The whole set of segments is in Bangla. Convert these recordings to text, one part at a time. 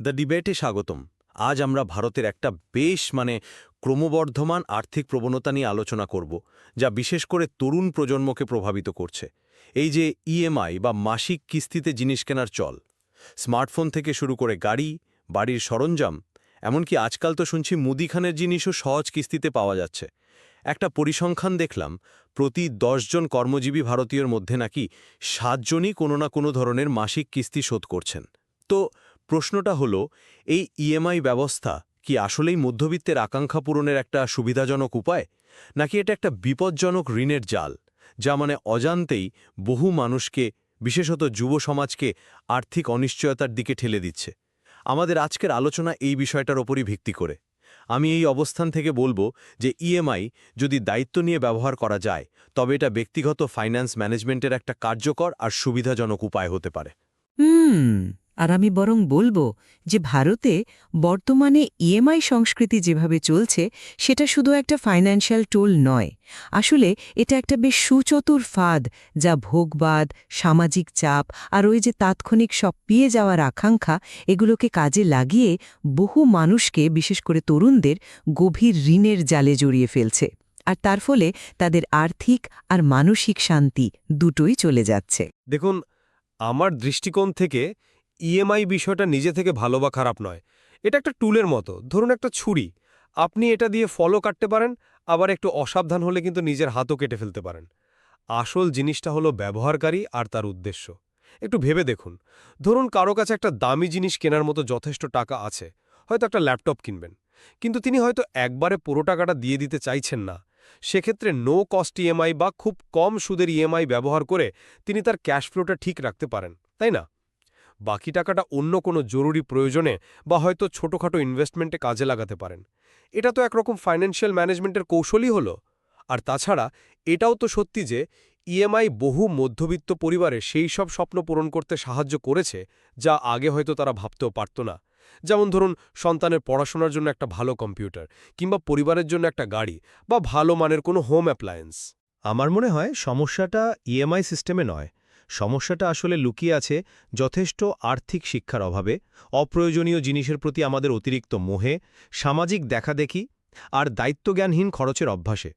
দ্য ডিবেটে স্বাগতম। আজ আমরা ভারতের একটা বেশ মানে ক্রমবর্ধমান আর্থিক প্রবণতা নিয়ে আলোচনা করব, যা বিশেষ করে তরুণ প্রজন্মকে প্রভাবিত করছে। এই যে ইএমআই বা মাসিক কিস্তিতে জিনিস কেনার চল, স্মার্টফোন থেকে শুরু করে গাড়ি, বাড়ির সরঞ্জাম, এমনকি আজকাল তো শুনছি মুদিখানের জিনিসও সহজ কিস্তিতে পাওয়া যাচ্ছে। একটা পরিসংখ্যান দেখলাম, প্রতি জন কর্মজীবী ভারতীয়র মধ্যে নাকি সাতজনই কোনো না কোনো ধরনের মাসিক কিস্তি শোধ করছেন। তো প্রশ্নটা হলো, এই ইএমআই ব্যবস্থা কি আসলেই মধ্যবিত্তের আকাঙ্ক্ষা পূরণের একটা সুবিধাজনক উপায়? নাকি এটা একটা বিপজ্জনক ঋণের জাল, যা মানে অজান্তেই বহু মানুষকে, বিশেষত যুব সমাজকে, আর্থিক অনিশ্চয়তার দিকে ঠেলে দিচ্ছে? আমাদের আজকের আলোচনা এই বিষয়টার ওপরই ভিত্তি করে। আমি এই অবস্থান থেকে বলব যে ইএমআই যদি দায়িত্ব নিয়ে ব্যবহার করা যায়, তবে এটা ব্যক্তিগত ফাইন্যান্স ম্যানেজমেন্টের একটা কার্যকর আর সুবিধাজনক উপায় হতে পারে। হুম। আর আমি বরং বলব যে ভারতে বর্তমানে ইএমআই সংস্কৃতি যেভাবে চলছে, সেটা শুধু একটা ফাইন্যান্সিয়াল টোল নয়। আসলে এটা একটা বেশ সুচতুর ফাঁদ যা ভোগবাদ, সামাজিক চাপ আর ওই যে তাৎক্ষণিক সব পেয়ে যাওয়ার আকাঙ্ক্ষা, এগুলোকে কাজে লাগিয়ে বহু মানুষকে, বিশেষ করে তরুণদের, গভীর ঋণের জালে জড়িয়ে ফেলছে। আর তার ফলে তাদের আর্থিক আর মানসিক শান্তি দুটোই চলে যাচ্ছে। দেখুন, আমার দৃষ্টিকোণ থেকে ইএমআই বিষয়টা নিজে থেকে ভালো বা খারাপ নয়। এটা একটা টুলের মতো। ধরুন একটা ছুরি। আপনি এটা দিয়ে ফলও কাটতে পারেন, আবার একটু অসাবধান হলে কিন্তু নিজের হাতও কেটে ফেলতে পারেন। আসল জিনিসটা হলো ব্যবহারকারী আর তার উদ্দেশ্য। একটু ভেবে দেখুন। ধরুন কারও কাছে একটা দামি জিনিস কেনার মতো যথেষ্ট টাকা আছে, হয়তো একটা ল্যাপটপ কিনবেন। কিন্তু তিনি হয়তো একবারে পুরো টাকাটা দিয়ে দিতে চাইছেন না। সেক্ষেত্রে নো কস্ট ইএমআই বা খুব কম সুদের ইএমআই ব্যবহার করে তিনি তার ক্যাশ ফ্লোটা ঠিক রাখতে পারেন, তাই না? বাকি টাকাটা অন্য কোনো জরুরি প্রয়োজনে বা হয়তো ছোটখাটো ইনভেস্টমেন্টে কাজে লাগাতে পারেন। এটা তো একরকম ফাইন্যান্সিয়াল ম্যানেজমেন্টের কৌশলই হলো। আর তাছাড়া এটাও তো সত্যি যে ইএমআই বহু মধ্যবিত্ত পরিবারে সেই সব স্বপ্ন পূরণ করতে সাহায্য করেছে, যা আগে হয়তো তারা ভাবতেও পারত না। যেমন ধরুন, সন্তানের পড়াশোনার জন্য একটা ভালো কম্পিউটার কিংবা পরিবারের জন্য একটা গাড়ি বা ভালো মানের কোনো হোম অ্যাপ্লায়েন্স আমার মনে হয় সমস্যাটা ইএমআই সিস্টেমে নয়। সমস্যাটা আসলে লুকিয়ে আছে যথেষ্ট আর্থিক শিক্ষার অভাবে, অপ্রয়োজনীয় জিনিসের প্রতি আমাদের অতিরিক্ত মোহে, সামাজিক দেখাদেখি আর দায়িত্বজ্ঞানহীন খরচের অভ্যাসে।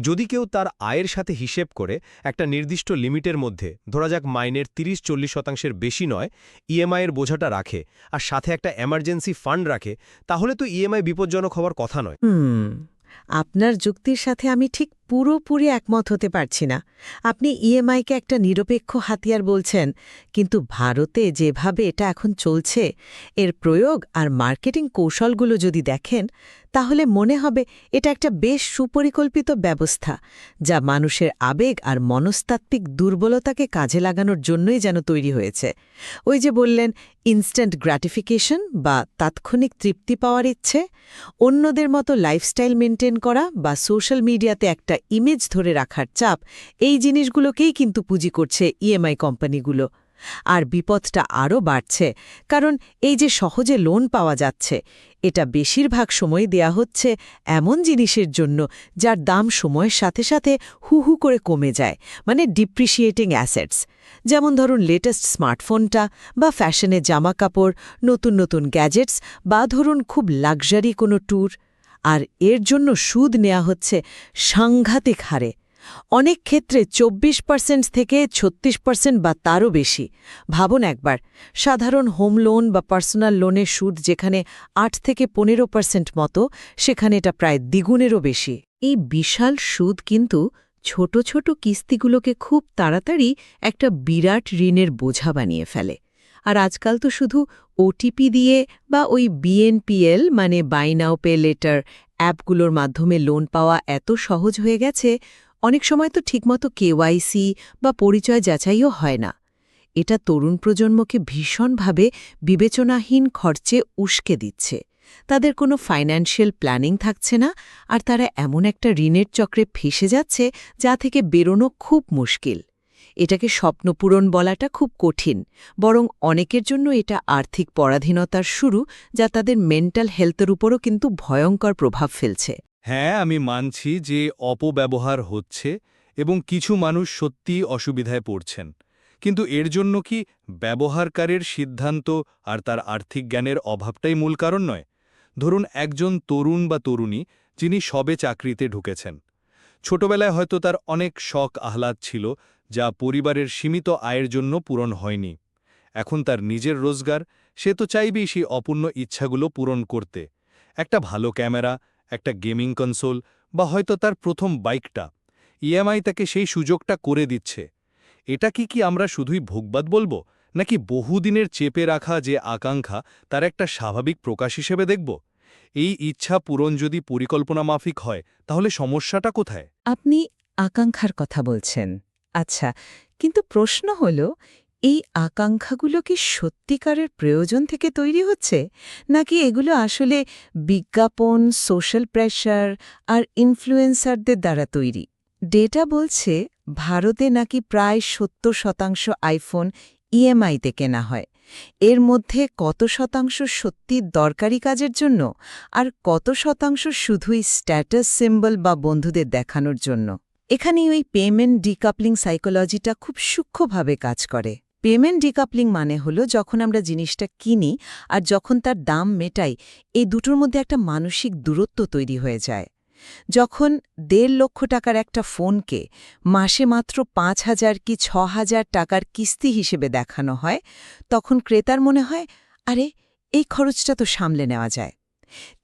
যদি কেউ তার আয়ের সাথে হিসেব করে একটা নির্দিষ্ট লিমিটের মধ্যে, ধরা যাক মাইনের তিরিশ চল্লিশ শতাংশের বেশি নয় ইএমআইয়ের বোঝাটা রাখে আর সাথে একটা এমার্জেন্সি ফান্ড রাখে, তাহলে তো ইএমআই বিপজ্জনক হওয়ার কথা নয়। আপনার যুক্তির সাথে আমি ঠিক পুরোপুরি একমত হতে পারছি না। আপনি ইএমআইকে একটা নিরপেক্ষ হাতিয়ার বলছেন, কিন্তু ভারতে যেভাবে এটা এখন চলছে, এর প্রয়োগ আর মার্কেটিং কৌশলগুলো যদি দেখেন, তাহলে মনে হবে এটা একটা বেশ সুপরিকল্পিত ব্যবস্থা, যা মানুষের আবেগ আর মনস্তাত্ত্বিক দুর্বলতাকে কাজে লাগানোর জন্যই যেন তৈরি হয়েছে। ওই যে বললেন ইনস্ট্যান্ট গ্র্যাটিফিকেশন বা তাৎক্ষণিক তৃপ্তি পাওয়ার ইচ্ছে, অন্যদের মতো লাইফস্টাইল মেনটেন করা বা সোশ্যাল মিডিয়াতে একটা ইমেজ ধরে রাখার চাপ এই জিনিসগুলোকেই কিন্তু পুঁজি করছে ইএমআই কোম্পানিগুলো। আর বিপদটা আরও বাড়ছে, কারণ এই যে সহজে লোন পাওয়া যাচ্ছে, এটা বেশিরভাগ সময় দেয়া হচ্ছে এমন জিনিসের জন্য যার দাম সময়ের সাথে সাথে হু হু করে কমে যায় মানে ডিপ্রিসিয়েটিং অ্যাসেটস যেমন ধরুন লেটেস্ট স্মার্টফোনটা বা ফ্যাশনের জামা কাপড় নতুন নতুন গ্যাজেটস বা ধরুন খুব লাক্সারি কোনো ট্যুর আর এর জন্য সুদ নেওয়া হচ্ছে সাংঘাতিক হারে। অনেক ক্ষেত্রে চব্বিশ পার্সেন্ট থেকে ছত্রিশ পার্সেন্ট বা তারও বেশি। ভাবুন একবার, সাধারণ হোম লোন বা পার্সোনাল লোনের সুদ যেখানে আট থেকে পনেরো পার্সেন্ট মতো, সেখানে এটা প্রায় দ্বিগুণেরও বেশি। এই বিশাল সুদ কিন্তু ছোট ছোট কিস্তিগুলোকে খুব তাড়াতাড়ি একটা বিরাট ঋণের বোঝা বানিয়ে ফেলে। আর আজকাল তো শুধু ওটিপি দিয়ে বা ওই বিএনপিএল মানে বাই নাও পে লেটার অ্যাপগুলোর মাধ্যমে লোন পাওয়া এত সহজ হয়ে গেছে, অনেক সময় তো ঠিকমতো কেওয়াইসি বা পরিচয় যাচাইও হয় না। এটা তরুণ প্রজন্মকে ভীষণভাবে বিবেচনাহীন খরচে উস্কে দিচ্ছে। তাদের কোনো ফাইন্যান্সিয়াল প্ল্যানিং থাকছে না আর তারা এমন একটা ঋণের চক্রে ফেসে যাচ্ছে যা থেকে বেরোনো খুব মুশকিল। এটাকে স্বপ্নপূরণ বলাটা খুব কঠিন, বরং অনেকের জন্য এটা আর্থিক পরাধীনতার শুরু, যা তাদের মেন্টাল হেলথের উপরও কিন্তু ভয়ঙ্কর প্রভাব ফেলছে। হ্যাঁ আমি মানছি যে অপব্যবহার হচ্ছে এবং কিছু মানুষ সত্যিই অসুবিধায় পড়ছেন। কিন্তু এর জন্য কি ব্যবহারকারীর সিদ্ধান্ত আর তার আর্থিক জ্ঞানের অভাবটাই মূল কারণ নয়? ধরুন, একজন তরুণ বা তরুণী যিনি সবে চাকরিতে ঢুকেছেন। ছোটবেলায় হয়তো তার অনেক শখ আহ্লাদ ছিল যা পরিবারের সীমিত আয়ের জন্য পূরণ হয়নি। এখন তার নিজের রোজগার, সে তো চাইবেই সেই অপূর্ণ ইচ্ছাগুলো পূরণ করতে। একটা ভালো ক্যামেরা, একটা গেমিং কনসোল, বা হয়তো তার প্রথম বাইকটা। ইএমআই তাকে সেই সুযোগটা করে দিচ্ছে। এটা কি কি আমরা শুধুই ভোগবাদ বলব, নাকি বহুদিনের চেপে রাখা যে আকাঙ্ক্ষা, তার একটা স্বাভাবিক প্রকাশ হিসেবে দেখব? এই ইচ্ছা পূরণ যদি পরিকল্পনা মাফিক হয়, তাহলে সমস্যাটা কোথায়? আপনি আকাঙ্ক্ষার কথা বলছেন। আচ্ছা কিন্তু প্রশ্ন হল, এই আকাঙ্ক্ষাগুলো কি সত্যিকারের প্রয়োজন থেকে তৈরি হচ্ছে? নাকি এগুলো আসলে বিজ্ঞাপন সোশ্যাল প্রেশার আর ইনফ্লুয়েন্সারদের দ্বারা তৈরি? ডেটা বলছে, ভারতে নাকি প্রায় সত্তর শতাংশ আইফোন ইএমআইতে কেনা হয়। এর মধ্যে কত শতাংশ সত্যি দরকারি কাজের জন্য? আর কত শতাংশ শুধুই স্ট্যাটাস সিম্বল বা বন্ধুদের দেখানোর জন্য? এখানে ওই পেমেন্ট ডিকাপলিং সাইকোলজিটা খুব সূক্ষ্মভাবে কাজ করে। পেমেন্ট ডিকাপলিং মানে হলো যখন আমরা জিনিসটা কিনি আর যখন তার দাম মেটাই, এই দুটোর মধ্যে একটা মানসিক দূরত্ব তৈরি হয়ে যায়। যখন দেড় লক্ষ টাকার একটা ফোনকে মাসে মাত্র পাঁচ হাজার কি ছ হাজার টাকার কিস্তি হিসেবে দেখানো হয়, তখন ক্রেতার মনে হয়, আরে, এই খরচটা তো সামলে নেওয়া যায়।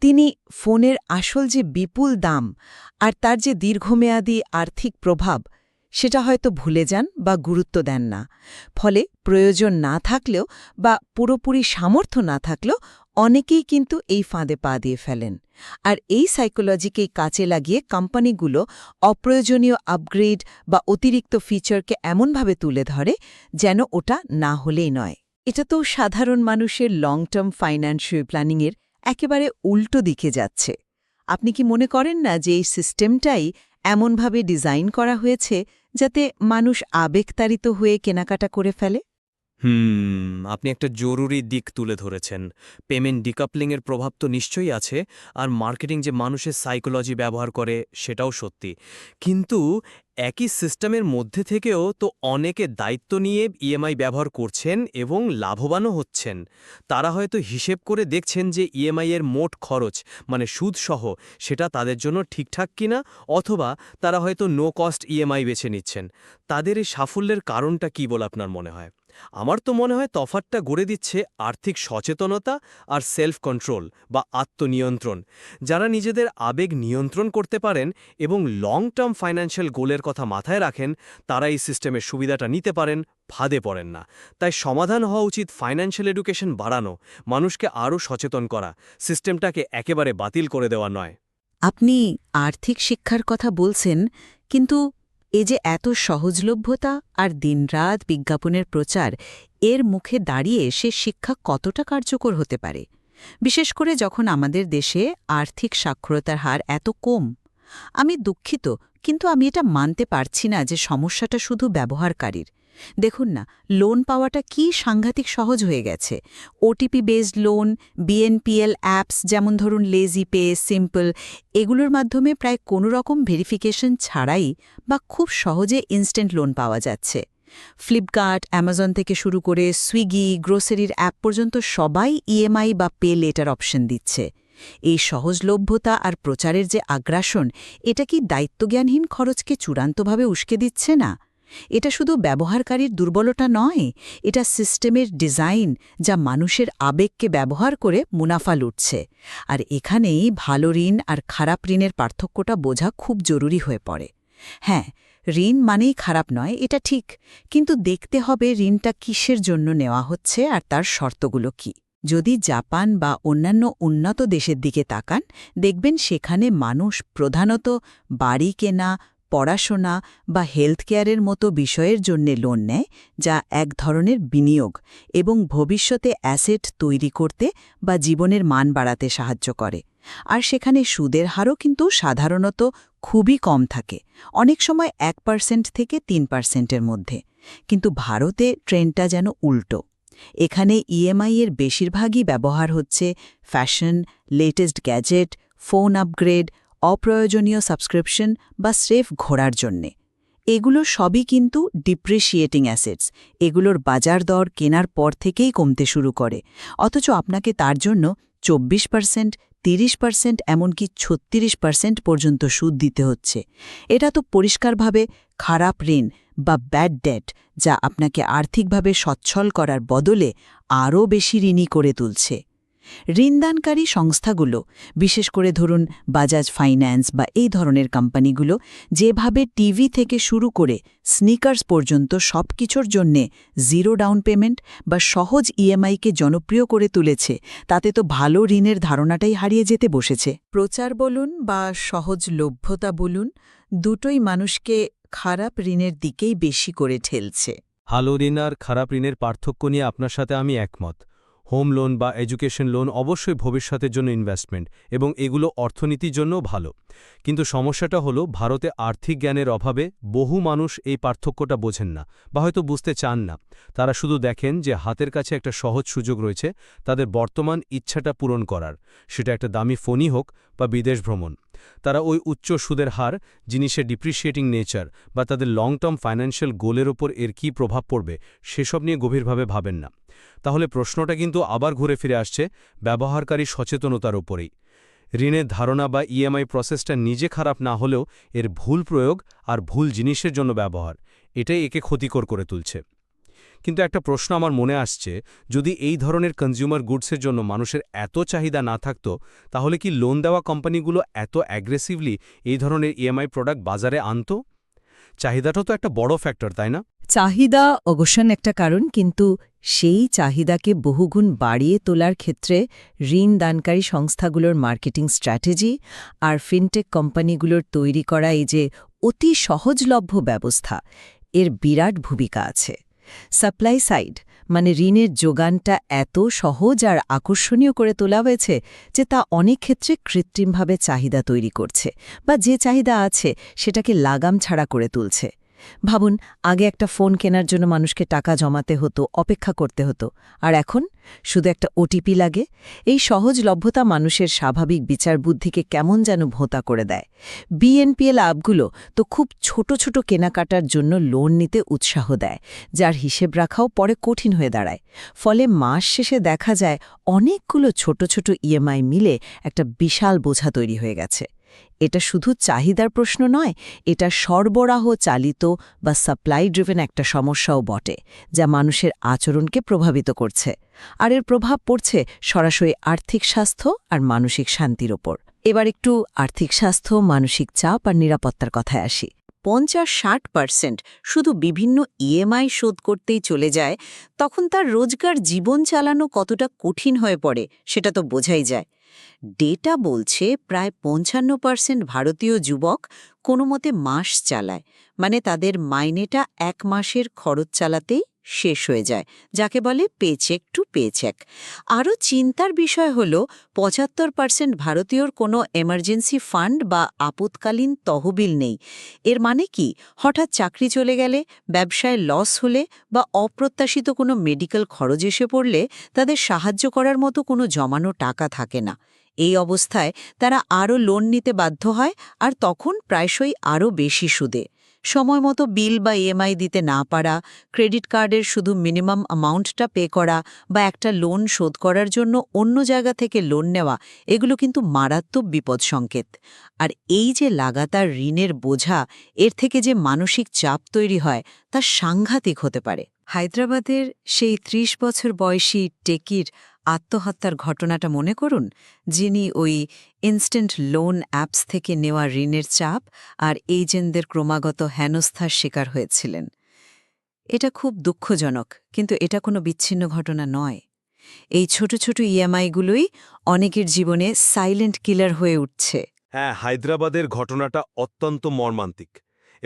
তিনি ফোনের আসল যে বিপুল দাম আর তার যে দীর্ঘমেয়াদী আর্থিক প্রভাব, সেটা হয়তো ভুলে যান বা গুরুত্ব দেন না। ফলে প্রয়োজন না থাকলেও বা পুরোপুরি সামর্থ্য না থাকলেও অনেকেই কিন্তু এই ফাঁদে পা দিয়ে ফেলেন। আর এই সাইকোলজিকেই কাজে লাগিয়ে কোম্পানিগুলো অপ্রয়োজনীয় আপগ্রেড বা অতিরিক্ত ফিচারকে এমনভাবে তুলে ধরে যেন ওটা না হলেই নয়। এটা তো সাধারণ মানুষের লং টার্ম ফাইন্যান্সিয়াল প্ল্যানিংয়ের একেবারে উল্টো দিকে যাচ্ছে। আপনি কি মনে করেন না যে এই সিস্টেমটাই এমনভাবে ডিজাইন করা হয়েছে যাতে মানুষ আবেগতাড়িত হয়ে কেনাকাটা করে ফেলে? হুম, আপনি একটা জরুরি দিক তুলে ধরেছেন। পেমেন্ট ডিকাপলিংয়ের প্রভাব তো নিশ্চয়ই আছে, আর মার্কেটিং যে মানুষের সাইকোলজি ব্যবহার করে সেটাও সত্যি। কিন্তু একই সিস্টেমের মধ্যে থেকেও তো অনেকে দায়িত্ব নিয়ে ইএমআই ব্যবহার করছেন এবং লাভবানও হচ্ছেন। তারা হয়তো হিসেব করে দেখছেন যে ইএমআই এর মোট খরচ মানে সুদসহ, সেটা তাদের জন্য ঠিকঠাক কিনা, অথবা তারা হয়তো নো কস্ট ইএমআই বেছে নিচ্ছেন। তাদের এই সাফল্যের কারণটা কী বলে আপনার মনে হয়? আমার তো মনে হয় তফাতটা গড়ে দিচ্ছে আর্থিক সচেতনতা আর সেলফ কন্ট্রোল বা আত্মনিয়ন্ত্রণ। যারা নিজেদের আবেগ নিয়ন্ত্রণ করতে পারেন এবং লং টার্ম ফাইন্যান্সিয়াল গোলের কথা মাথায় রাখেন, তারা এই সিস্টেমের সুবিধাটা নিতে পারেন, ফাঁদে পড়েন না। তাই সমাধান হওয়া উচিত ফাইন্যান্সিয়াল এডুকেশন বাড়ানো, মানুষকে আরও সচেতন করা সিস্টেমটাকে একেবারে বাতিল করে দেওয়া নয়। আপনি আর্থিক শিক্ষার কথা বলছেন, কিন্তু এ যে এত সহজলভ্যতা আর দিনরাত বিজ্ঞাপনের প্রচার, এর মুখে দাঁড়িয়ে সে শিক্ষা কতটা কার্যকর হতে পারে? বিশেষ করে যখন আমাদের দেশে আর্থিক সাক্ষরতার হার এত কম। আমি দুঃখিত, কিন্তু আমি এটা মানতে পারছি না যে সমস্যাটা শুধু ব্যবহারকারীর। দেখুন না লোন পাওয়াটা কি সাংঘাতিক সহজ হয়ে গেছে। OTP based loan BNPL apps যেমন ধরুন লেজি পে সিম্পল এগুলোর মাধ্যমে প্রায় কোনো রকম ভেরিফিকেশন ছাড়াই বা খুব সহজে ইনস্ট্যান্ট লোন পাওয়া যাচ্ছে। ফ্লিপকার্ট অ্যামাজন থেকে শুরু করে সুইগি গ্রোসারির অ্যাপ পর্যন্ত সবাই ইএমআই বা পে লেটার অপশন দিচ্ছে। এই সহজলভ্যতা আর প্রচারের যে আগ্রাসন, এটা কি দায়িত্বজ্ঞানহীন খরচকে চূড়ান্তভাবে উস্কে দিচ্ছে না? এটা শুধু ব্যবহারকারীর দুর্বলতা নয়, এটা সিস্টেমের ডিজাইন যা মানুষের আবেগকে ব্যবহার করে মুনাফা লুটছে। আর এখানেই ভালো ঋণ আর খারাপ ঋণের পার্থক্যটা বোঝা খুব জরুরি হয়ে পড়ে। হ্যাঁ ঋণ মানেই খারাপ নয়, এটা ঠিক, কিন্তু দেখতে হবে ঋণটা কিসের জন্য নেওয়া হচ্ছে আর তার শর্তগুলো কি। যদি জাপান বা অন্যান্য উন্নত দেশের দিকে তাকান, দেখবেন সেখানে মানুষ প্রধানত বাড়ি কেনা পড়াশোনা বা হেলথ কেয়ারের মতো বিষয়ের জন্যে লোন নেয়, যা এক ধরনের বিনিয়োগ এবং ভবিষ্যতে অ্যাসেট তৈরি করতে বা জীবনের মান বাড়াতে সাহায্য করে। আর সেখানে সুদের হারও কিন্তু সাধারণত খুবই কম থাকে, অনেক সময় এক পার্সেন্ট থেকে তিন পার্সেন্টের মধ্যে। কিন্তু ভারতে ট্রেনটা যেন উল্টো। এখানে ইএমআই এর বেশিরভাগই ব্যবহার হচ্ছে fashion, latest gadget, phone upgrade অপ্রয়োজনীয় সাবস্ক্রিপশন বা স্রেফ ঘোরার জন্যে। এগুলো সবই কিন্তু ডিপ্রিসিয়েটিং অ্যাসেটস। এগুলোর বাজার দর কেনার পর থেকেই কমতে শুরু করে। অথচ আপনাকে তার জন্য চব্বিশ পার্সেন্ট, তিরিশ পার্সেন্ট, এমনকি ছত্রিশ পার্সেন্ট পর্যন্ত সুদ দিতে হচ্ছে। এটা তো পরিষ্কারভাবে খারাপ ঋণ বা ব্যাড ডেট, যা আপনাকে আর্থিকভাবে সচ্ছল করার বদলে আরও বেশি ঋণী করে তুলছে। ঋণদানকারী সংস্থাগুলো, বিশেষ করে ধরুন বাজাজ ফাইন্যান্স বা এই ধরনের কোম্পানিগুলো, যেভাবে টিভি থেকে শুরু করে স্নিকার্স পর্যন্ত সব কিছুর জন্যে জিরো ডাউন পেমেন্ট বা সহজ ইএমআইকে জনপ্রিয় করে তুলেছে, তাতে তো ভালো ঋণের ধারণাটাই হারিয়ে যেতে বসেছে। প্রচার বলুন বা সহজলভ্যতা বলুন, দুটোই মানুষকে খারাপ ঋণের দিকেই বেশি করে ঠেলছে। ভালো ঋণ আর খারাপ ঋণের পার্থক্য নিয়ে আপনার সাথে আমি একমত। হোম লোন বা এডুকেশন লোন অবশ্যই ভবিষ্যতের জন্য ইনভেস্টমেন্ট এবং এগুলো অর্থনীতির জন্য ভালো। কিন্তু সমস্যাটা হলো, ভারতে আর্থিক জ্ঞানের অভাবে বহু মানুষ এই পার্থক্যটা বোঝেন না বা হয়তো বুঝতে চান না। তারা শুধু দেখেন যে হাতের কাছে একটা সহজ সুযোগ রয়েছে, তাদের বর্তমান ইচ্ছাটা পূরণ করার। সেটা একটা দামি ফোনই হোক বা বিদেশ ভ্রমণ। তারা ওই উচ্চ সুদের হার জিনিসের ডিপ্রিসিয়েটিং নেচার বা তাদের লং টার্ম ফাইন্যান্সিয়াল গোলের ওপর এর কী প্রভাব পড়বে, সেসব নিয়ে গভীরভাবে ভাবেন না। তাহলে প্রশ্নটা কিন্তু আবার ঘুরে ফিরে আসছে ব্যবহারকারী সচেতনতার ওপরেই। ঋণের ধারণা বা ইএমআই প্রসেসটা নিজে খারাপ না হলেও এর ভুল প্রয়োগ আর ভুল জিনিসের জন্য ব্যবহার, এটাই একে ক্ষতিকর করে তুলছে। কিন্তু একটা প্রশ্ন আমার মনে আসছে, যদি এই ধরনের কনজিউমার গুডসের জন্য মানুষের এত চাহিদা না থাকতো, তাহলে কি লোন দেওয়া কোম্পানিগুলো এত অ্যাগ্রেসিভলি এই ধরনের ইএমআই প্রোডাক্ট বাজারে আনত? চাহিদাটা তো একটা বড় ফ্যাক্টর তাই না? চাহিদা অবশ্যই একটা কারণ, কিন্তু সেই চাহিদাকে বহুগুণ বাড়িয়ে তোলার ক্ষেত্রে ঋণ দানকারী সংস্থাগুলোর মার্কেটিং স্ট্র্যাটেজি আর ফিনটেক কোম্পানিগুলোর তৈরি করা এই যে অতি সহজলভ্য ব্যবস্থা, এর বিরাট ভূমিকা আছে। সাপ্লাই সাইড মানে ঋণের যোগানটা এত সহজ আর আকর্ষণীয় করে তোলা হয়েছে যে তা অনেক ক্ষেত্রে কৃত্রিমভাবে চাহিদা তৈরি করছে বা যে চাহিদা আছে সেটাকে লাগাম ছাড়া করে তুলছে। ভাবুন, আগে একটা ফোন কেনার জন্য মানুষকে টাকা জমাতে হতো, অপেক্ষা করতে হতো। আর এখন শুধু একটা ওটিপি লাগে। এই সহজলভ্যতা মানুষের স্বাভাবিক বিচার বুদ্ধিকে কেমন যেন ভোঁতা করে দেয়। বিএনপিএল অ্যাপগুলো তো খুব ছোট ছোট কেনাকাটার জন্য লোন নিতে উৎসাহ দেয়, যার হিসেব রাখাও পরে কঠিন হয়ে দাঁড়ায়। ফলে মাস শেষে দেখা যায় অনেকগুলো ছোট ছোট ইএমআই মিলে একটা বিশাল বোঝা তৈরি হয়ে গেছে। এটা শুধু চাহিদার প্রশ্ন নয়, এটা সরবরাহ চালিত বা সাপ্লাই ড্রিভেন একটা সমস্যাও বটে, যা মানুষের আচরণকে প্রভাবিত করছে। আর এর প্রভাব পড়ছে সরাসরি আর্থিক স্বাস্থ্য আর মানসিক শান্তির ওপর। এবার একটু আর্থিক স্বাস্থ্য, মানসিক চাপ আর নিরাপত্তার কথায় আসি। পঞ্চাশ ষাট পার্সেন্ট শুধু বিভিন্ন ইএমআই শোধ করতেই চলে যায়, তখন তার রোজগার জীবন চালানো কতটা কঠিন হয়ে পড়ে সেটা তো বোঝাই যায়। ডেটা বলছে প্রায় পঞ্চান্ন পার্সেন্ট ভারতীয় যুবক কোনো মতে মাস চালায়। মানে তাদের মাইনেটা এক মাসের খরচ চালাতেই শেষ হয়ে যায়, যাকে বলে পেচেক টু পেচেক। আরও চিন্তার বিষয় হল, পঁচাত্তর পার্সেন্ট ভারতীয়র কোনো এমার্জেন্সি ফান্ড বা আপৎকালীন তহবিল নেই। এর মানে কি? হঠাৎ চাকরি চলে গেলে, ব্যবসায় লস হলে বা অপ্রত্যাশিত কোনো মেডিকেল খরচ এসে পড়লে, তাদের সাহায্য করার মতো কোনো জমানো টাকা থাকে না। এই অবস্থায় তারা আরও লোন নিতে বাধ্য হয় আর তখন প্রায়শই আরও বেশি সুদে। সময় মতো বিল বা ইএমআই দিতে না পারা, ক্রেডিট কার্ডের শুধু মিনিমাম অ্যামাউন্টটা পে করা বা একটা লোন শোধ করার জন্য অন্য জায়গা থেকে লোন নেওয়া, এগুলো কিন্তু মারাত্মক বিপদ সংকেত আর এই যে লাগাতার ঋণের বোঝা, এর থেকে যে মানসিক চাপ তৈরি হয়, তা সাংঘাতিক হতে পারে। হায়দ্রাবাদের সেই ত্রিশ বছর বয়সী টেকির আত্মহত্যার ঘটনাটা মনে করুন, যিনি ওই ইনস্ট্যান্ট লোন অ্যাপস থেকে নেওয়া ঋণের চাপ আর এজেন্টদের ক্রমাগত হেনস্থার শিকার হয়েছিলেন। এটা খুব দুঃখজনক, কিন্তু এটা কোনো বিচ্ছিন্ন ঘটনা নয়। এই ছোট ছোট ইএমআইগুলোই অনেকের জীবনে সাইলেন্ট কিলার হয়ে উঠছে। হ্যাঁ হায়দ্রাবাদের ঘটনাটা অত্যন্ত মর্মান্তিক।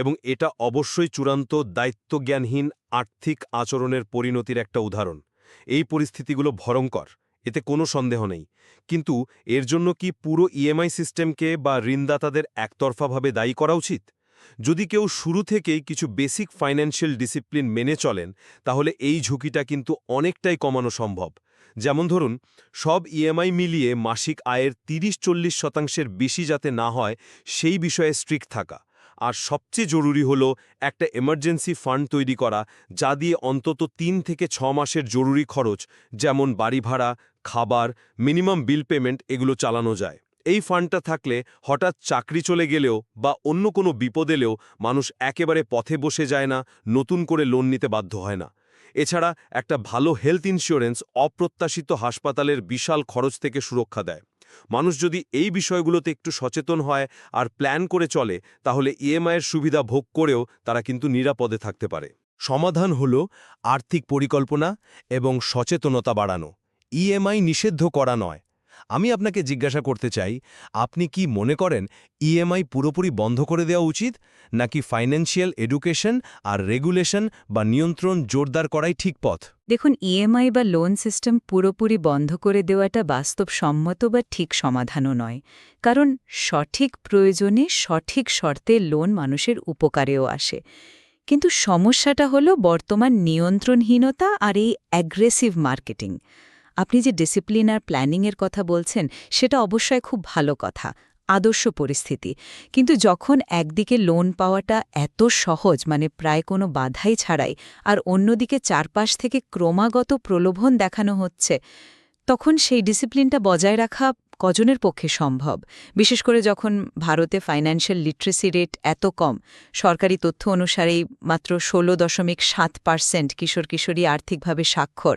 এবং এটা অবশ্যই চূড়ান্ত দায়িত্বজ্ঞানহীন আর্থিক আচরণের পরিণতির একটা উদাহরণ। এই পরিস্থিতিগুলো ভয়ঙ্কর, এতে কোনো সন্দেহ নেই। কিন্তু এর জন্য কি পুরো ইএমআই সিস্টেমকে বা ঋণদাতাদের একতরফাভাবে দায়ী করা উচিত? যদি কেউ শুরু থেকেই কিছু বেসিক ফাইন্যান্সিয়াল ডিসিপ্লিন মেনে চলেন, তাহলে এই ঝুঁকিটা কিন্তু অনেকটাই কমানো সম্ভব। যেমন ধরুন, সব ইএমআই মিলিয়ে মাসিক আয়ের তিরিশ চল্লিশ শতাংশের বেশি যাতে না হয়, সেই বিষয়ে স্ট্রিক্ট থাকা। আর সবচেয়ে জরুরি হলো একটা এমার্জেন্সি ফান্ড তৈরি করা, যা দিয়ে অন্তত তিন থেকে ছ মাসের জরুরি খরচ, যেমন বাড়ি ভাড়া, খাবার মিনিমাম বিল পেমেন্ট এগুলো চালানো যায়। এই ফান্ডটা থাকলে হঠাৎ চাকরি চলে গেলেও বা অন্য কোনো বিপদ এলেও মানুষ একেবারে পথে বসে যায় না, নতুন করে লোন নিতে বাধ্য হয় না। এছাড়া একটা ভালো হেলথ ইন্স্যুরেন্স অপ্রত্যাশিত হাসপাতালের বিশাল খরচ থেকে সুরক্ষা দেয়। মানুষ যদি এই বিষয়গুলোতে একটু সচেতন হয় আর প্ল্যান করে চলে, তাহলে ইএমআইয়ের সুবিধা ভোগ করেও তারা কিন্তু নিরাপদে থাকতে পারে। সমাধান হল আর্থিক পরিকল্পনা এবং সচেতনতা বাড়ানো। ইএমআই নিষিদ্ধ করা নয়। আমি আপনাকে জিজ্ঞাসা করতে চাই, আপনি কি মনে করেন ইএমআই পুরোপুরি বন্ধ করে দেওয়া উচিত, নাকি ফাইন্যান্সিয়াল এডুকেশন আর রেগুলেশন বা নিয়ন্ত্রণ জোরদার করাই ঠিক পথ? দেখুন, ইএমআই বা লোন সিস্টেম পুরোপুরি বন্ধ করে দেওয়াটা বাস্তবসম্মত বা ঠিক সমাধানও নয়। কারণ সঠিক প্রয়োজনে সঠিক শর্তে লোন মানুষের উপকারেও আসে। কিন্তু সমস্যাটা হলো বর্তমান নিয়ন্ত্রণহীনতা আর এই অ্যাগ্রেসিভ মার্কেটিং আপনি যে ডিসিপ্লিন আর প্ল্যানিংয়ের কথা বলছেন, সেটা অবশ্যই খুব ভালো কথা, আদর্শ পরিস্থিতি। কিন্তু যখন একদিকে লোন পাওয়াটা এত সহজ মানে প্রায় কোনো বাধাই ছাড়াই, আর অন্যদিকে চারপাশ থেকে ক্রমাগত প্রলোভন দেখানো হচ্ছে, তখন সেই ডিসিপ্লিনটা বজায় রাখা কজনের পক্ষে সম্ভব? বিশেষ করে যখন ভারতে ফাইন্যান্সিয়াল লিটারেসি রেট এত কম, সরকারি তথ্য অনুসারেই মাত্র ষোলো দশমিক সাত পার্সেন্ট কিশোর কিশোরী আর্থিকভাবে স্বাক্ষর।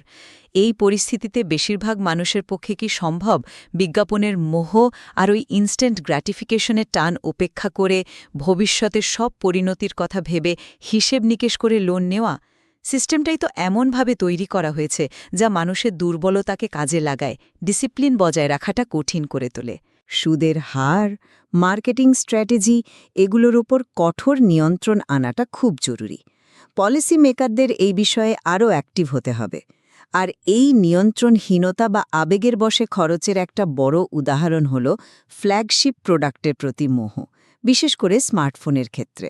এই পরিস্থিতিতে বেশিরভাগ মানুষের পক্ষে কি সম্ভব? বিজ্ঞাপনের মোহ আর ওই ইনস্ট্যান্ট গ্র্যাটিফিকেশনের টান উপেক্ষা করে ভবিষ্যতের সব পরিণতির কথা ভেবে হিসেব নিকেশ করে লোন নেওয়া? সিস্টেমটাই তো এমনভাবে তৈরি করা হয়েছে যা মানুষের দুর্বলতাকে কাজে লাগায়, ডিসিপ্লিন বজায় রাখাটা কঠিন করে তোলে। সুদের হার, মার্কেটিং স্ট্র্যাটেজি, এগুলোর ওপর কঠোর নিয়ন্ত্রণ আনাটা খুব জরুরি। পলিসি মেকারদের এই বিষয়ে আরও অ্যাক্টিভ হতে হবে। আর এই নিয়ন্ত্রণহীনতা বা আবেগের বশে খরচের একটা বড় উদাহরণ হল ফ্ল্যাগশিপ প্রোডাক্টের প্রতি মোহ। বিশেষ করে স্মার্টফোনের ক্ষেত্রে।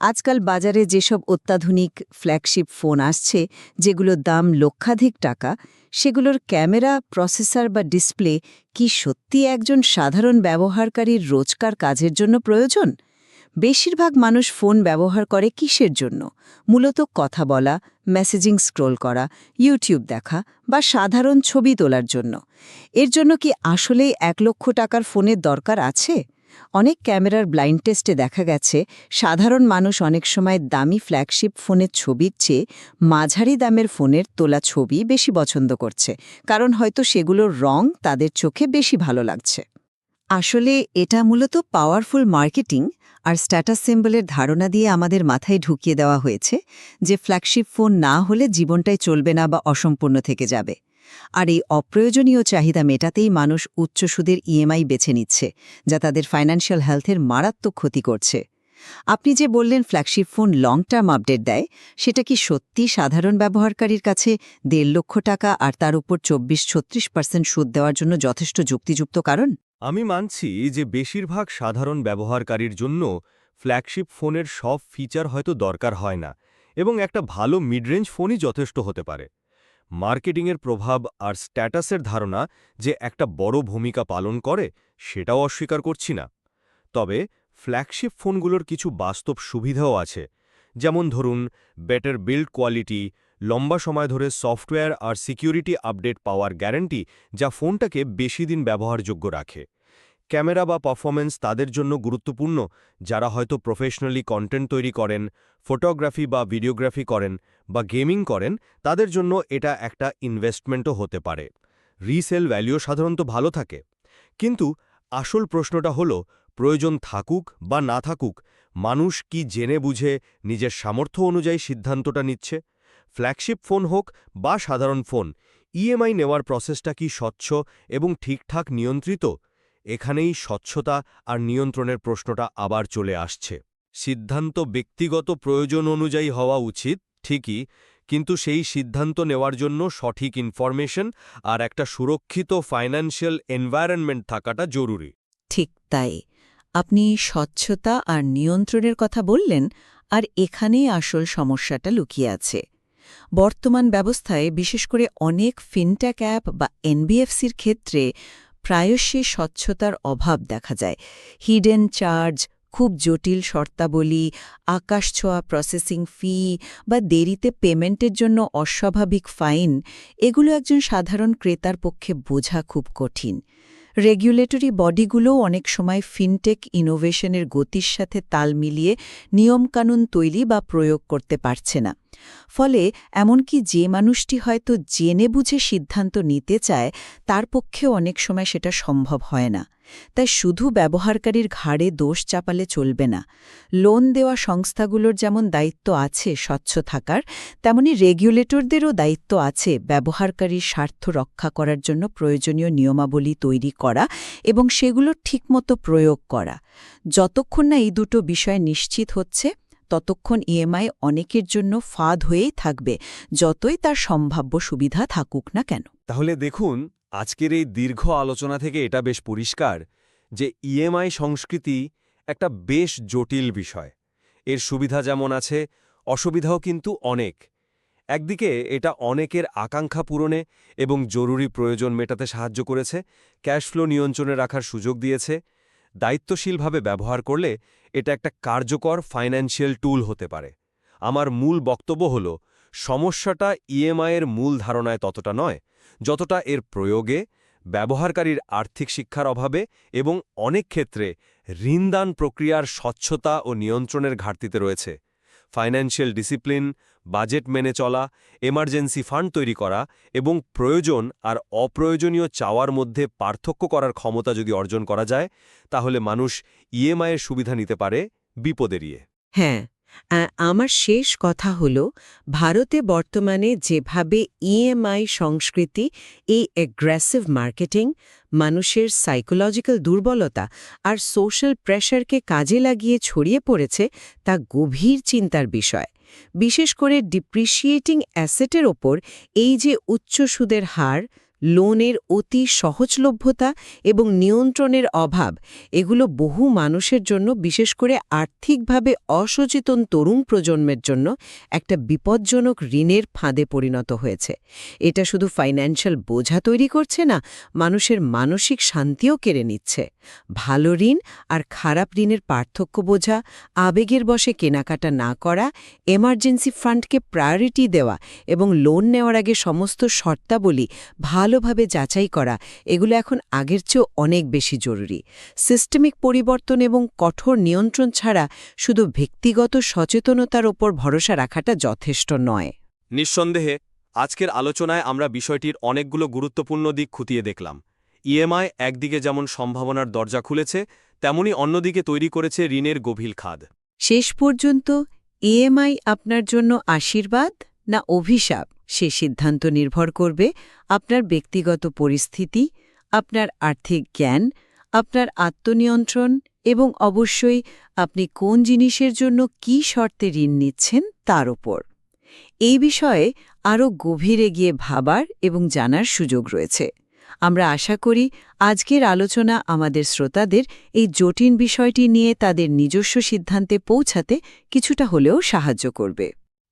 আজকাল বাজারে যেসব অত্যাধুনিক ফ্ল্যাগশিপ ফোন আসছে যেগুলোর দাম লক্ষাধিক টাকা, সেগুলোর ক্যামেরা, প্রসেসর বা ডিসপ্লে কি সত্যি একজন সাধারণ ব্যবহারকারীর রোজকার কাজের জন্য প্রয়োজন? বেশিরভাগ মানুষ ফোন ব্যবহার করে কিসের জন্য? মূলত কথা বলা, মেসেজিং স্ক্রোল করা, ইউটিউব দেখা বা সাধারণ ছবি তোলার জন্য। এর জন্য কি আসলেই এক লক্ষ টাকার ফোনের দরকার আছে? অনেক ক্যামেরার ব্লাইন্ড টেস্টে দেখা গেছে, সাধারণ মানুষ অনেক সময় দামি ফ্ল্যাগশিপ ফোনের ছবির চেয়ে মাঝারি দামের ফোনের তোলা ছবি বেশি পছন্দ করছে, কারণ হয়তো সেগুলোর রং তাদের চোখে বেশি ভালো লাগছে। আসলে এটা মূলত পাওয়ারফুল মার্কেটিং আর স্ট্যাটাস সিম্বলের ধারণা দিয়ে আমাদের মাথায় ঢুকিয়ে দেওয়া হয়েছে যে ফ্ল্যাগশিপ ফোন না হলে জীবনটাই চলবে না বা অসম্পূর্ণ থেকে যাবে। আর এই অপ্রয়োজনীয় চাহিদা মেটাতেই মানুষ উচ্চ সুদের ইএমআই বেছে নিচ্ছে, যা তাদের ফাইন্যান্সিয়াল হেলথের মারাত্মক ক্ষতি করছে। আপনি যে বললেন flagship phone long term update দেয়, সেটা কি সত্যি সাধারণ ব্যবহারকারীর কাছে দেড় লক্ষ টাকা আর তার উপর চব্বিশ ছত্রিশ পার্সেন্ট সুদ দেওয়ার জন্য যথেষ্ট যুক্তিযুক্ত কারণ? আমি মানছি যে বেশিরভাগ সাধারণ ব্যবহারকারীর জন্য ফ্ল্যাগশিপ ফোনের সব ফিচার হয়তো দরকার হয় না, এবং একটা ভালো মিডরেঞ্জ ফোনই যথেষ্ট হতে পারে। মার্কেটিংয়ের প্রভাব আর স্ট্যাটাসের ধারণা যে একটা বড় ভূমিকা পালন করে সেটাও অস্বীকার করছি না। তবে ফ্ল্যাগশিপ ফোনগুলোর কিছু বাস্তব সুবিধাও আছে। যেমন ধরুন বেটার বিল্ড কোয়ালিটি লম্বা সময় ধরে সফটওয়্যার আর সিকিউরিটি আপডেট পাওয়ার গ্যারান্টি যা ফোনটাকে বেশি দিন ব্যবহারযোগ্য রাখে। ক্যামেরা বা পারফরমেন্স তাদের জন্য গুরুত্বপূর্ণ, যারা হয়তো প্রফেশনালি কন্টেন্ট তৈরি করেন, ফটোগ্রাফি বা ভিডিওগ্রাফি করেন বা গেমিং করেন, তাদের জন্য এটা একটা ইনভেস্টমেন্টও হতে পারে। রিসেল ভ্যালিও সাধারণত ভালো থাকে। কিন্তু আসল প্রশ্নটা হলো, প্রয়োজন থাকুক বা না থাকুক, মানুষ কি জেনে বুঝে নিজের সামর্থ্য অনুযায়ী সিদ্ধান্তটা নিচ্ছে? ফ্ল্যাগশিপ ফোন হোক বা সাধারণ ফোন ইএমআই নেওয়ার প্রসেসটা কি স্বচ্ছ এবং ঠিকঠাক নিয়ন্ত্রিত? এখানেই স্বচ্ছতা আর নিয়ন্ত্রণের প্রশ্নটা আবার চলে আসছে। সিদ্ধান্ত ব্যক্তিগত প্রয়োজন অনুযায়ী হওয়া উচিত, ঠিকই, কিন্তু সেই সিদ্ধান্ত নেওয়ার জন্য সঠিক ইনফরমেশন আর একটা সুরক্ষিত ফাইন্যান্সিয়াল এনভায়রনমেন্ট থাকাটা জরুরি। ঠিক তাই। আপনি স্বচ্ছতা আর নিয়ন্ত্রণের কথা বললেন, আর এখানেই আসল সমস্যাটা লুকিয়ে আছে। বর্তমান ব্যবস্থায় বিশেষ করে অনেক ফিনট্যাক অ্যাপ বা এনবিএফসির ক্ষেত্রে প্রায়শই স্বচ্ছতার অভাব দেখা যায়। হিডেন চার্জ খুব জটিল শর্তাবলী আকাশছোঁয়া প্রসেসিং ফি বা দেরিতে পেমেন্টের জন্য অস্বাভাবিক ফাইন এগুলো একজন সাধারণ ক্রেতার পক্ষে বোঝা খুব কঠিন। রেগুলেটরি বডিগুলোও অনেক সময় ফিনটেক ইনোভেশনের গতির সাথে তাল মিলিয়ে নিয়মকানুন তৈরি বা প্রয়োগ করতে পারছে না। ফলে এমনকি যে মানুষটি হয়তো জেনে বুঝে সিদ্ধান্ত নিতে চায়, তার পক্ষেও অনেক সময় সেটা সম্ভব হয় না। তাই শুধু ব্যবহারকারীর ঘাড়ে দোষ চাপালে চলবে না। লোন দেওয়া সংস্থাগুলোর যেমন দায়িত্ব আছে স্বচ্ছ থাকার, তেমনি রেগুলেটরদেরও দায়িত্ব আছে ব্যবহারকারীর স্বার্থ রক্ষা করার জন্য প্রয়োজনীয় নিয়মাবলী তৈরি করা এবং সেগুলো ঠিকমতো প্রয়োগ করা। যতক্ষণ না এই দুটো বিষয় নিশ্চিত হচ্ছে ততক্ষণ ইএমআই অনেকের জন্য ফাঁদ হয়েই থাকবে, যতই তার সম্ভাব্য সুবিধা থাকুক না কেন। তাহলে দেখুন, আজকের এই দীর্ঘ আলোচনা থেকে এটা বেশ পরিষ্কার যে ইএমআই সংস্কৃতি একটা বেশ জটিল বিষয়। এর সুবিধা যেমন আছে, অসুবিধাও কিন্তু অনেক। একদিকে এটা অনেকের আকাঙ্ক্ষা পূরণে এবং জরুরি প্রয়োজন মেটাতে সাহায্য করেছে ক্যাশ ফ্লো নিয়ন্ত্রণে রাখার সুযোগ দিয়েছে দায়িত্বশীলভাবে ব্যবহার করলে এটা একটা কার্যকর ফাইন্যান্সিয়াল টুল হতে পারে। আমার মূল বক্তব্য হল, সমস্যাটা ইএমআইয়ের মূল ধারণায় ততটা নয়, যতটা এর প্রয়োগে, ব্যবহারকারীর আর্থিক শিক্ষার অভাবে এবং অনেক ক্ষেত্রে ঋণদান প্রক্রিয়ার স্বচ্ছতা ও নিয়ন্ত্রণের ঘাটতিতে রয়েছে। ফাইন্যান্সিয়াল ডিসিপ্লিন, বাজেট মেনে চলা, এমার্জেন্সি ফান্ড তৈরি করা এবং প্রয়োজন আর অপ্রয়োজনীয় চাওয়ার মধ্যে পার্থক্য করার ক্ষমতা যদি অর্জন করা যায়, তাহলে মানুষ ইএমআইয়ের সুবিধা নিতে পারে বিপদেরিয়ে হ্যাঁ আমার শেষ কথা হল, ভারতে বর্তমানে যেভাবে ইএমআই সংস্কৃতি, এই অ্যাগ্রেসিভ মার্কেটিং মানুষের সাইকোলজিক্যাল দুর্বলতা আর সোশ্যাল প্রেশারকে কাজে লাগিয়ে ছড়িয়ে পড়েছে তা গভীর চিন্তার বিষয়। বিশেষ করে ডিপ্রিসিয়েটিং অ্যাসেটের ওপর এই যে উচ্চ সুদের হার লোনের অতি সহজলভ্যতা এবং নিয়ন্ত্রণের অভাব, এগুলো বহু মানুষের জন্য, বিশেষ করে আর্থিকভাবে অসচেতন তরুণ প্রজন্মের জন্য, একটা বিপজ্জনক ঋণের ফাঁদে পরিণত হয়েছে। এটা শুধু ফাইন্যান্সিয়াল বোঝা তৈরি করছে না, মানুষের মানসিক শান্তিও কেড়ে নিচ্ছে। ভালো ঋণ আর খারাপ ঋণের পার্থক্য বোঝা, আবেগের বশে কেনাকাটা না করা এমার্জেন্সি ফান্ডকে প্রায়োরিটি দেওয়া এবং লোন নেওয়ার আগে সমস্ত শর্তাবলী ভালোভাবে যাচাই করা এগুলো এখন আগের চেয়েও অনেক বেশি জরুরি। সিস্টেমিক পরিবর্তন এবং কঠোর নিয়ন্ত্রণ ছাড়া শুধু ব্যক্তিগত সচেতনতার ওপর ভরসা রাখাটা যথেষ্ট নয়। নিঃসন্দেহে আজকের আলোচনায় আমরা বিষয়টির অনেকগুলো গুরুত্বপূর্ণ দিক খুঁটিয়ে দেখলাম। ইএমআই একদিকে যেমন সম্ভাবনার দরজা খুলেছে তেমনি অন্যদিকে তৈরি করেছে ঋণের গভীর খাদ। শেষ পর্যন্ত ইএমআই আপনার জন্য আশীর্বাদ? না অভিশাপ? সে সিদ্ধান্ত নির্ভর করবে আপনার ব্যক্তিগত পরিস্থিতি, আপনার আর্থিক জ্ঞান, আপনার আত্মনিয়ন্ত্রণ এবং অবশ্যই আপনি কোন জিনিসের জন্য কি শর্তে ঋণ নিচ্ছেন তার ওপর। এই বিষয়ে আরও গভীরে গিয়ে ভাবার এবং জানার সুযোগ রয়েছে। আমরা আশা করি আজকের আলোচনা আমাদের শ্রোতাদের এই জটিল বিষয়টি নিয়ে তাদের নিজস্ব সিদ্ধান্তে পৌঁছাতে কিছুটা হলেও সাহায্য করবে।